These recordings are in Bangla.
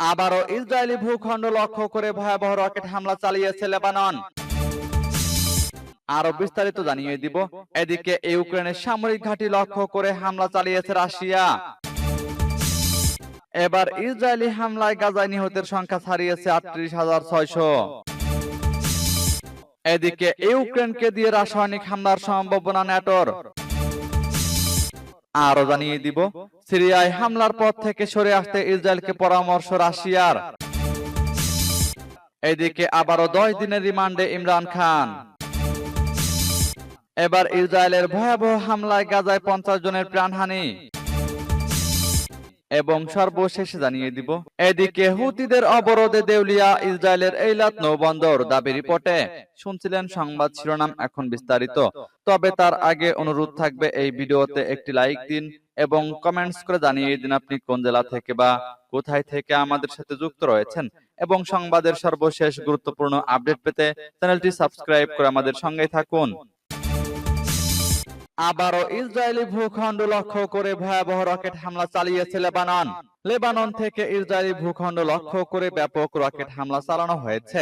আবারও ইসরায়েলি ভূখণ্ড লক্ষ্য করে ভয়াবহ রকেট হামলা চালিয়েছে লেবানন। আরও বিস্তারিত জানিয়ে দিব। এদিকে ইউক্রেনের সামরিক ঘাঁটি লক্ষ্য করে হামলা চালিয়েছে রাশিয়া। এবার ইসরায়েলি হামলায় গাজায় নিহতের সংখ্যা ছাড়িয়েছে আটত্রিশ হাজার ছয়শো। এদিকে ইউক্রেনকে দিয়ে রাসায়নিক হামলার সম্ভাবনা ন্যাটোর আরও জানিয়ে দিব, সিরিয়ায় হামলার পর থেকে সরে আসতে ইসরায়েলকে পরামর্শ রাশিয়ার। এদিকে আবারও দশ দিনের রিমান্ডে ইমরান খান। এবার ইসরায়েলের ভয়াবহ হামলায় গাজায় পঞ্চাশ জনের প্রাণহানি। এবং সর্বশেষ জানিয়ে দিব এদিকে হুতিদের অবরোধে দেউলিয়া ইসরায়েলের এইলাত নৌবন্দর দাবি রিপোর্টে শুনছিলেন সংবাদ শিরোনাম এখন বিস্তারিত। তবে তার আগে অনুরোধ থাকবে এই ভিডিওতে একটি লাইক দিন এবং কমেন্টস করে জানিয়ে দিন আপনি কোন জেলা থেকে বা কোথায় থেকে আমাদের সাথে যুক্ত রয়েছেন এবং সংবাদের সর্বশেষ গুরুত্বপূর্ণ আপডেট পেতে চ্যানেলটি সাবস্ক্রাইব করে আমাদের সঙ্গেই থাকুন। আবারও ইসরায়েলি ভূখণ্ড লক্ষ্য করে ভয়াবহ রকেট হামলা চালিয়েছে লেবানন। লেবানন থেকে ইসরায়েলি ভূখণ্ড লক্ষ্য করে ব্যাপক রকেট হামলা চালানো হয়েছে।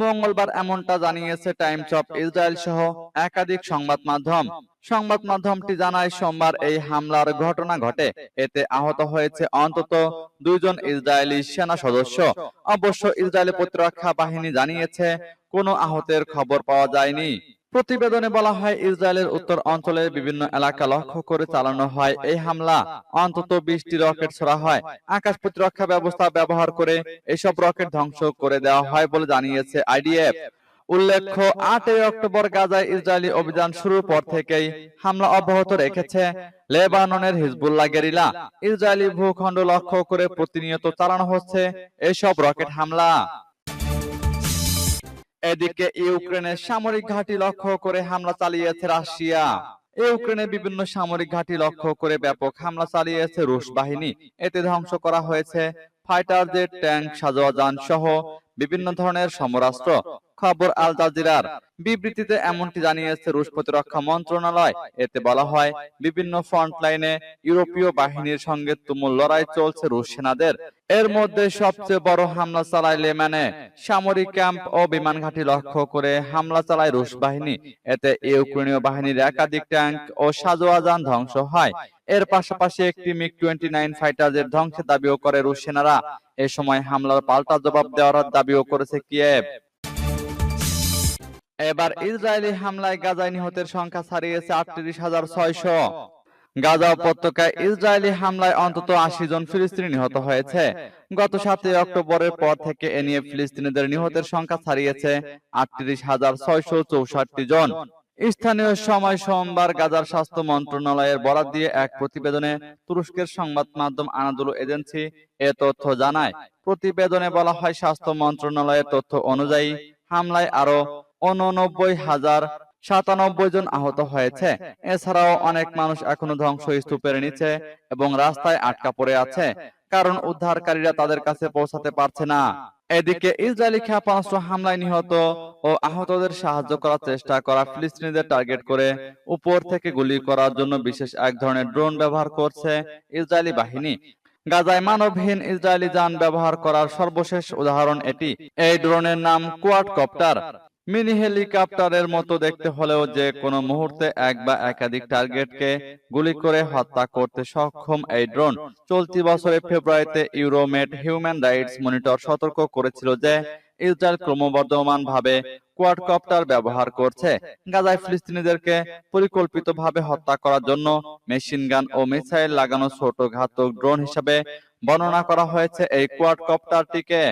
মঙ্গলবার এমনটা জানিয়েছে টাইমস অফ ইসরায়েল সহ একাধিক সংবাদ মাধ্যম। সংবাদ মাধ্যমটি জানায়, সোমবার এই হামলার ঘটনা ঘটে। এতে আহত হয়েছে অন্তত দুইজন ইসরায়েলি সেনা সদস্য। অবশ্য ইসরায়েলি প্রতিরক্ষা বাহিনী জানিয়েছে, কোনো আহতের খবর পাওয়া যায়নি। প্রতিবেদনে বলা হয়, ইসরায়েলের উত্তর অঞ্চলের বিভিন্ন এলাকা লক্ষ্য করে চালানো হয় এই হামলা। অন্তত বিশটি রকেট ছড়া হয়। আকাশ প্রতিরক্ষা ব্যবস্থা ব্যবহার করে এসব রকেট ধ্বংস করে দেওয়া হয় বলে জানিয়েছে আইডিএফ। উল্লেখ্য, আটই অক্টোবর গাজায় ইসরায়েলি অভিযান শুরুর পর থেকেই হামলা অব্যাহত রেখেছে লেবাননের হিজবুল্লাহ গেরিলা। ইসরায়েলি ভূখণ্ড লক্ষ্য করে প্রতিনিয়ত চালানো হচ্ছে এসব রকেট হামলা। এদিকে ইউক্রেনের সামরিক ঘাঁটি লক্ষ্য করে হামলা চালিয়েছে রাশিয়া। ইউক্রেনে বিভিন্ন সামরিক ঘাঁটি লক্ষ্য করে ব্যাপক হামলা চালিয়েছে রুশ বাহিনী। এতে ধ্বংস করা হয়েছে ফাইটার জেট ট্যাঙ্ক সাজোয়া যান সহ বিভিন্ন ধরনের সমরাস্ত্র। খবর আল জাজিরার। বিবৃতিতে এমনটি জানিয়েছে রুশ প্রতিরক্ষা মন্ত্রণালয়। এতে বলা হয় বিভিন্ন ফ্রন্ট লাইনে ইউরোপীয় বাহিনীর সঙ্গে তুমুল লড়াই চলছে রুশ সেনাদের। এর মধ্যে সবচেয়ে বড় হামলা চালায় লেমানে সামরিক ক্যাম্প ও বিমান ঘাঁটি লক্ষ্য করে হামলা চালায় রুশ বাহিনী। এতে ইউক্রেনীয় বাহিনীর একাধিক ট্যাঙ্ক ও সাজোয়া যান ধ্বংস হয়। এর পাশাপাশি একটি মিগ টোয়েন্টি নাইন ফাইটারদের ধ্বংসের দাবিও করে রুশ সেনারা। এ সময় হামলার পাল্টা জবাব দেওয়ার দাবিও করেছে কিয়েভ। এবার ইসরায়েলি হামলায় গাজায় নিহতের সংখ্যা ছাড়িয়েছে আটত্রিশ হাজার ছয়শো। গাজা উপত্যকায় ইসরায়েলি হামলায় অন্তত আশি জন ফিলিস্তিনি নিহত হয়েছে। গত সাতই অক্টোবরের পর থেকে এ নিয়ে ফিলিস্তিনিদের নিহতের সংখ্যা ছাড়িয়েছে আটত্রিশ হাজার ছয়শো চৌষট্টি জন। স্থানীয় সময় সোমবার গাজার স্বাস্থ্য মন্ত্রণালয়ের বরাদ দিয়ে এক প্রতিবেদনে তুরস্কের সংবাদ মাধ্যম আনাদুলু এজেন্সি এ তথ্য জানায়। প্রতিবেদনে বলা হয় স্বাস্থ্য মন্ত্রণালয়ের তথ্য অনুযায়ী হামলায় আরও উননব্বই হাজার সাতানব্বই জন আহত হয়েছে। এছাড়াও অনেক মানুষ এখনও ধ্বংসস্তূপের নিচে এবং রাস্তায় আটকা পড়ে আছে, কারণ উদ্ধারকারীরা তাদের কাছে পৌঁছাতে পারছে না। এদিকে ইসরায়েলি ক্ষেপণাস্ত্র হামলায় নিহত ও আহতদের সাহায্য করার চেষ্টা করা ফিলিস্তিনিদের টার্গেট করে উপর থেকে গুলি করার জন্য বিশেষ এক ধরনের ড্রোন ব্যবহার করছে ইসরায়েলি বাহিনী। গাজায় মানবহীন ইসরায়েলি যান ব্যবহার করার সর্বশেষ উদাহরণ এটি। এই ড্রোনের নাম কোয়াডকপ্টার। মিনি হেলিকপ্টারের মতো দেখতে হলেও যে কোনো মুহূর্তে এক বা একাধিক টার্গেটকে গুলি করে হত্যা করতে সক্ষম এই ড্রোন। চলতি বছরের ফেব্রুয়ারিতে ইউরোমেট হিউম্যান রাইটস মনিটর সতর্ক করেছিল যে ইসরায়েল ক্রমবর্ধমান ভাবে কোয়াডকপ্টার ব্যবহার করছে। গাজায় ফিলিস্তিনিদেরকে পরিকল্পিতভাবে হত্যা করার জন্য মেশিন গান ও মিসাইল লাগানো ছোট ঘাতক ড্রোন হিসাবে বর্ণনা করা হয়েছে এই কোয়াডকপ্টারটিকে।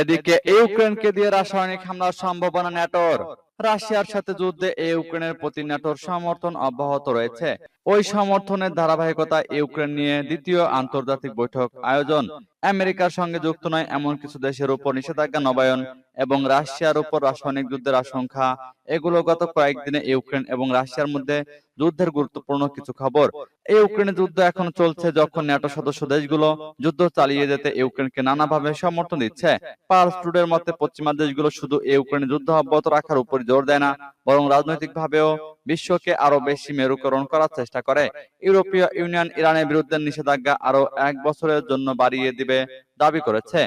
এদিকে ইউক্রেনকে দিয়ে রাসায়নিক হামলার সম্ভাবনা নেটোর। রাশিয়ার সাথে যুদ্ধে ইউক্রেনের প্রতি নেটোর সমর্থন অব্যাহত রয়েছে। ওই সমর্থনের ধারাবাহিকতা ইউক্রেন নিয়ে দ্বিতীয় আন্তর্জাতিক বৈঠক আয়োজন। আমেরিকার সঙ্গে যুক্ত নয়, এমন কিছু দেশের উপর নিষেধাজ্ঞা, নবায়ন এবং রাশিয়ার উপর রাসায়নিক যুদ্ধের আশঙ্কা। এগুলো গত কয়েকদিনে ইউক্রেন এবং রাশিয়ার মধ্যে যুদ্ধের গুরুত্বপূর্ণ কিছু খবর। এই ইউক্রেনের যুদ্ধ এখন চলছে যখন ন্যাটো সদস্য দেশগুলো যুদ্ধ চালিয়ে যেতে ইউক্রেনকে নানাভাবে সমর্থন দিচ্ছে। পার্স টুডের মতে, পশ্চিমা দেশগুলো শুধু ইউক্রেনের যুদ্ধ অব্যাহত রাখার উপর জোর দেয় না, বরং রাজনৈতিকভাবেও বিশ্বকে আরও বেশি মেরুকরণ করার চেষ্টা করে। ইউরোপীয় ইউনিয়ন ইরানের বিরুদ্ধে নিষেধাজ্ঞা আরও এক বছরের জন্য বাড়িয়ে দিবে দাবি করেছে।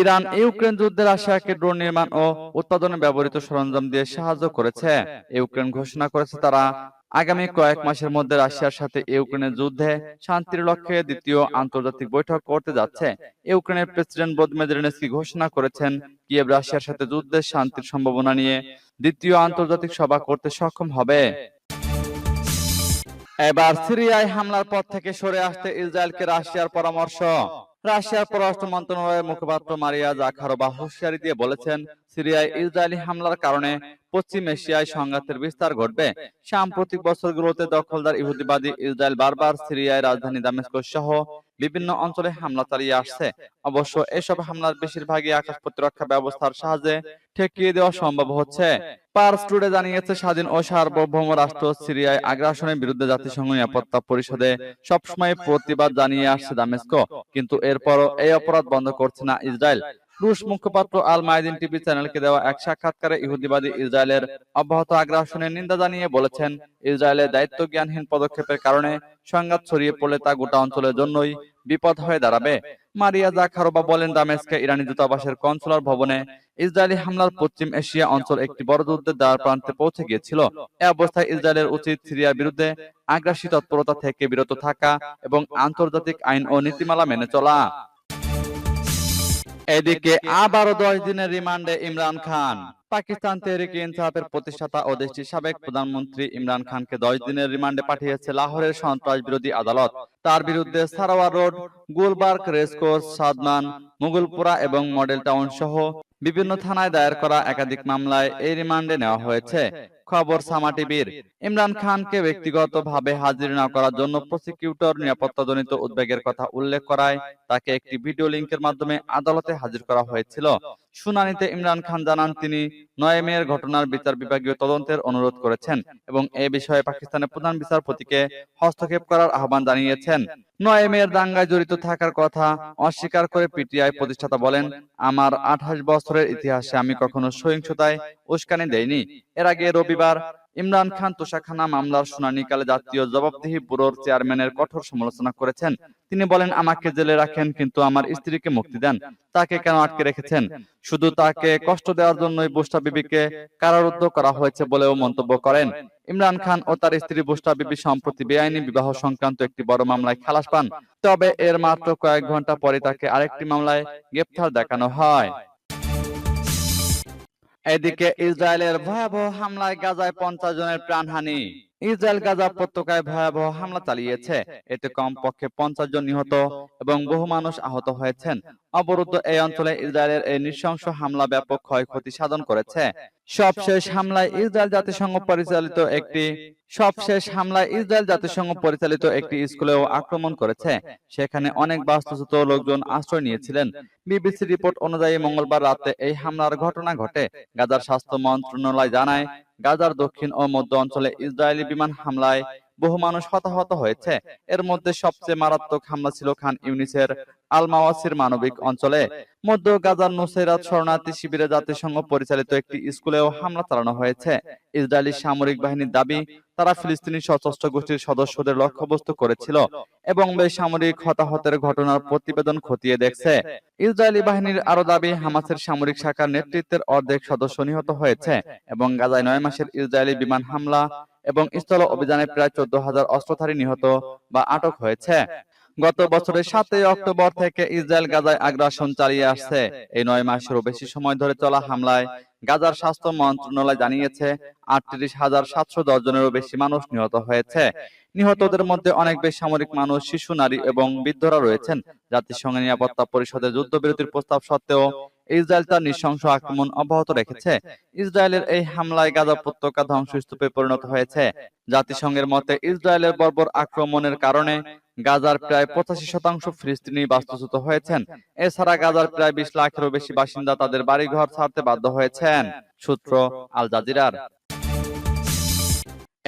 ইরান ইউক্রেন যুদ্ধে রাশিয়াকে ড্রোন নির্মাণ ও উৎপাদনে ব্যবহৃত সরঞ্জাম দিয়ে সাহায্য করেছে। ইউক্রেন ঘোষণা করেছে তারা আগামী কয়েক মাসের মধ্যে রাশিয়ার সাথে ইউক্রেনের যুদ্ধে শান্তির লক্ষ্যে দ্বিতীয় আন্তর্জাতিক বৈঠক করতে যাচ্ছে। ইউক্রেনের প্রেসিডেন্ট ভলোদিমির জেলেনস্কি ঘোষণা করেছেন কিয়েভ রাশিয়ার সাথে যুদ্ধে শান্তির সম্ভাবনা নিয়ে দ্বিতীয় আন্তর্জাতিক সভা করতে সক্ষম হবে। এবার সিরিয়ায় হামলার পর থেকে সরে আসতে ইসরায়েলকে রাশিয়ার পরামর্শ। রাশিয়ার পররাষ্ট্র মন্ত্রণালয়ের মুখপাত্র মারিয়া জাখারোবা হুঁশিয়ারি দিয়ে বলেছেন সিরিয়ায় ইসরায়েলি হামলার কারণে পশ্চিম এশিয়ায় সংঘাতের বিস্তার ঘটবে। সাম্প্রতিক বছরগুলোতে দখলদার ইহুদিবাদী ইসরায়েল বারবার সিরিয়ায় রাজধানী দামেস্কস সহ বিভিন্ন অঞ্চলে হামলা চালিয়ে আসছে। অবশ্য এসব হামলার বেশিরভাগই আকাশ প্রতিরক্ষা ব্যবস্থার সাহায্যে ঠেকিয়ে দেওয়া সম্ভব হচ্ছে। পার্স টুডে জানিয়েছে, স্বাধীন ও সার্বভৌম রাষ্ট্র সিরিয়ায় আগ্রাসনের বিরুদ্ধে জাতিসংঘ নিরাপত্তা পরিষদে সবসময় প্রতিবাদ জানিয়ে আসছে দামেস্কো। কিন্তু এরপরও এই অপরাধ বন্ধ করছে না ইসরায়েল। রুশ মুখপাত্র আল মাইদিন টিভি চ্যানেলকে দেওয়া এক সাক্ষাৎকারে ইহুদিবাদী ইসরায়েলের অব্যাহত আগ্রাসনের নিন্দা জানিয়ে বলেছেন, ইসরায়েলের দায়িত্ব জ্ঞানহীন পদক্ষেপের কারণে সংঘাত ছড়িয়ে পড়লে তা গোটা অঞ্চলের জন্যই বিপদ হয়ে দাঁড়াবে। মারিয়া জাখারোবা বলেন দামেস্কে ইরানি দূতাবাসের কনসুলার ভবনে ইসরায়েলি হামলার পশ্চিম এশিয়া অঞ্চল একটি বড় যুদ্ধের দ্বার প্রান্তে পৌঁছে গিয়েছিল। এ অবস্থায় ইসরায়েলের উচিত সিরিয়ার বিরুদ্ধে আগ্রাসী তৎপরতা থেকে বিরত থাকা এবং আন্তর্জাতিক আইন ও নীতিমালা মেনে চলা। এদিকে আবারও দশ দিনের রিমান্ডে ইমরান খান। পাকিস্তান তেহরিক ইনসাফের প্রতিষ্ঠাতা ও দেশটির সাবেক প্রধানমন্ত্রী ইমরান খানকে দশ দিনের রিমান্ডে পাঠিয়েছে লাহোরের সন্ত্রাস বিরোধী আদালত। তার বিরুদ্ধে সারাওয়ার রোড গুলবার্গ রেসকোর্স সাদমান মুগলপুরা এবং মডেল টাউন সহ বিভিন্ন থানায় দায়ের করা একাধিক মামলায় এই রিমান্ডে নেওয়া হয়েছে। খবর সামা টিভির। ইমরান খানকে ব্যক্তিগতভাবে হাজির না করার জন্য প্রসিকিউটর নিরাপত্তাজনিত উদ্বেগের কথা উল্লেখ করায় তাকে একটি ভিডিও লিংকের মাধ্যমে আদালতে হাজির করা হয়েছিল। শুনানিতে ইমরান খান জানান, তিনি নয় মেয়ের ঘটনার বিচার বিভাগীয় তদন্তের অনুরোধ করেছেন এবং এ বিষয়ে পাকিস্তানের প্রধান বিচারপতিকে হস্তক্ষেপ করার আহ্বান জানিয়েছেন। নয় মেয়ের দাঙ্গায় জড়িত থাকার কথা অস্বীকার করে পিটিআই প্রতিষ্ঠাতা বলেন, আমার আঠাশ বছরের ইতিহাসে আমি কখনো সহিংসতায় উস্কানি দেয়নি এর আগে রবিবার ইমরান খান তোষাখানা মামলার শুনানিকালে জাতীয় জবাবদিহি ব্যুরোর চেয়ারম্যানের কঠোর সমালোচনা করেছেন। তিনি বলেন, আমাকে জেলে রাখেন, কিন্তু আমার স্ত্রীকে মুক্তি দেন। তাকে কেন আটকে রেখেছেন? শুধু তাকে কষ্ট দেওয়ার জন্যই বুস্টা বিবিকে কারারুদ্ধ করা হয়েছে বলেও মন্তব্য করেন। ইমরান খান ও তার স্ত্রী বুস্টা বিবি সম্প্রতি বেআইনি বিবাহ সংক্রান্ত একটি বড় মামলায় খালাস পান। তবে এর মাত্র কয়েক ঘণ্টা পরে তাকে আরেকটি মামলায় গ্রেপ্তার দেখানো হয়। এদিকে ইসরায়েলের ভয়াবহ হামলায় গাজায় পঞ্চাশ জনের প্রাণহানি। ইসরায়েল গাজা উপত্যকায় ভয়াবহ হামলা চালিয়েছে। এতে কমপক্ষে পঞ্চাশ জন নিহত এবং বহু মানুষ আহত হয়েছেন। অবরুদ্ধ এই অঞ্চলে ইসরায়েলের এই নৃশংস হামলা ব্যাপক ক্ষয়ক্ষতি সাধন করেছে। সবশেষ হামলায় ইসরায়েল জাতিসংঘ পরিচালিত একটি সবশেষ হামলায় ইসরায়েল জাতিসংঘ পরিচালিত একটি স্কুলেও আক্রমণ করেছে। সেখানে অনেক বাস্তুচ্যুত লোকজন আশ্রয় নিয়েছিলেন। বিবিসি রিপোর্ট অনুযায়ী মঙ্গলবার রাতে এই হামলার ঘটনা ঘটে। গাজার স্বাস্থ্য মন্ত্রণালয় জানায়, গাজার দক্ষিণ ও মধ্য অঞ্চলে ইসরায়েলি বিমান হামলায় বহু মানুষ হতাহত হয়েছে। এর মধ্যে সবচেয়ে মারাত্মক হামলা ছিল খান ইউনিসের আলমাওয়াসির মানবিক অঞ্চলে। মধ্য গাজার নুসেরাত শরণার্থী শিবিরে জাতিসংঘ পরিচালিত একটি স্কুলেও হামলা চালানো হয়েছে। ইসরায়েলি সামরিক বাহিনীর দাবি তারা ফিলিস্তিনি সশস্ত্র গোষ্ঠীর সদস্যদের লক্ষ্যবস্তু করেছিল এবং বেসামরিক হতাহতের ঘটনার প্রতিবেদন খতিয়ে দেখছে। ইসরায়েলি বাহিনীর আরও দাবি, হামাসের সামরিক শাখার নেতৃত্বের অর্ধেক সদস্য নিহত হয়েছে এবং গাজায় নয় মাসের ইসরায়েলি বিমান হামলা এবং স্থল অভিযানে প্রায় চোদ্দ হাজার অস্ত্রধারী নিহত বা আটক হয়েছে। গত বছরের সাতই অক্টোবর থেকে ইসরায়েল গাজায় আগ্রাসন চালিয়ে আসছে। এই নয় মাসেরও বেশি সময় ধরে চলা হামলায় গাজার স্বাস্থ্য মন্ত্রণালয় জানিয়েছে, আটত্রিশ হাজার সাতশো দশ জনেরও বেশি মানুষ নিহত হয়েছে। নিহতদের মধ্যে অনেক বেসামরিক মানুষ, শিশু, নারী এবং বৃদ্ধরা রয়েছেন। জাতিসংঘ নিরাপত্তা পরিষদের যুদ্ধবিরতির প্রস্তাব সত্ত্বেও ইসরায়েল তার নৃশংস আক্রমণ অব্যাহত রেখেছে। ইসরায়েলের এই হামলায় গাজা উপত্যকা ধ্বংসস্তূপে পরিণত হয়েছে। জাতিসংঘের মতে ইসরায়েলের বর্বর আক্রমণের কারণে গাজার প্রায় পঁচাশি শতাংশ ফিলিস্তিনি বাস্তুচ্যুত হয়েছেন। এছাড়া গাজার প্রায় বিশ লাখেরও বেশি বাসিন্দা তাদের বাড়িঘর ছাড়তে বাধ্য হয়েছেন সূত্র আল জাজিরার।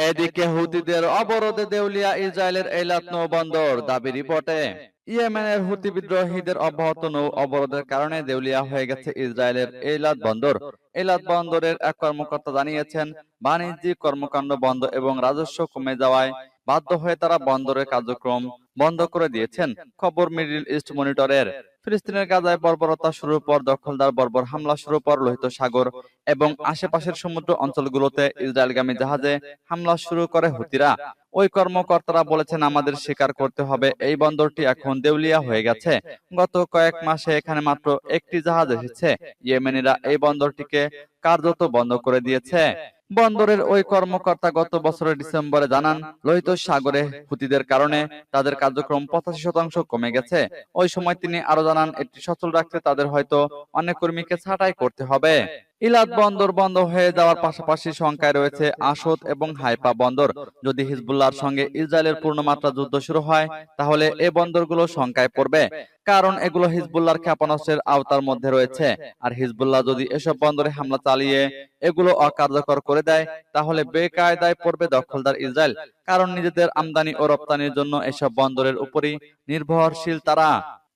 এদিকে হুতিদের অবরোধে দেউলিয়া ইসরায়েলের এইলাত নৌবন্দর দাবি রিপোর্টে। ইয়েমেনের হুতি বিদ্রোহীদের অব্যাহত নৌ অবরোধের কারণে দেউলিয়া হয়ে গেছে ইসরায়েলের এইলাদ বন্দর। এইলাদ বন্দরের এক কর্মকর্তা জানিয়েছেন, বাণিজ্যিক কর্মকাণ্ড বন্ধ এবং রাজস্ব কমে যাওয়ায় বাধ্য হয়ে তারা বন্দরের কার্যক্রম বন্ধ করে দিয়েছেন। খবর মিডিল ইস্ট মনিটরের। ফিলিস্তিনের গাজায় বর্বরতা শুরুর পর দখলদার বর্বর হামলা শুরুর পর লোহিত সাগর এবং আশেপাশের সমুদ্র অঞ্চলগুলোতে ইসরায়েলগামী জাহাজে হামলা শুরু করে হুতিরা। ওই কর্মকর্তারা বলেছেন, আমাদের স্বীকার করতে হবে, এই বন্দরটি এখন দেউলিয়া হয়ে গেছে। গত কয়েক মাসে এখানে মাত্র একটি জাহাজ এসেছে। ইয়েমেনিরা এই বন্দরটিকে কার্যত বন্ধ করে দিয়েছে। বন্দরের ওই কর্মকর্তা গত বছরের ডিসেম্বরে জানান, লোহিত সাগরে হুতিদের কারণে তাদের কার্যক্রম পঁচাশি শতাংশ কমে গেছে। ওই সময় তিনি আরও জানান, এটি সচল রাখতে তাদের হয়তো অনেক কর্মীকে ছাঁটাই করতে হবে। ইলাদ বন্দর বন্ধ হয়ে যাওয়ার পাশাপাশি সংখ্যায় রয়েছে আশোদ এবং হাইপা বন্দর। যদি হিজবুল্লাহর সঙ্গে ইসরায়েলের পূর্ণমাত্রা যুদ্ধ শুরু হয় তাহলে এ বন্দরগুলো শঙ্কায় পড়বে। কারণ এগুলো হিজবুল্লাহর ক্ষেপণাস্ত্রের আওতার মধ্যে রয়েছে। আর হিজবুল্লাহ যদি এসব বন্দরে হামলা চালিয়ে এগুলো অকার্যকর করে দেয় তাহলে বেকায়দায় পড়বে দখলদার ইসরায়েল। কারণ নিজেদের আমদানি ও রপ্তানির জন্য এসব বন্দরের উপরই নির্ভরশীল তারা।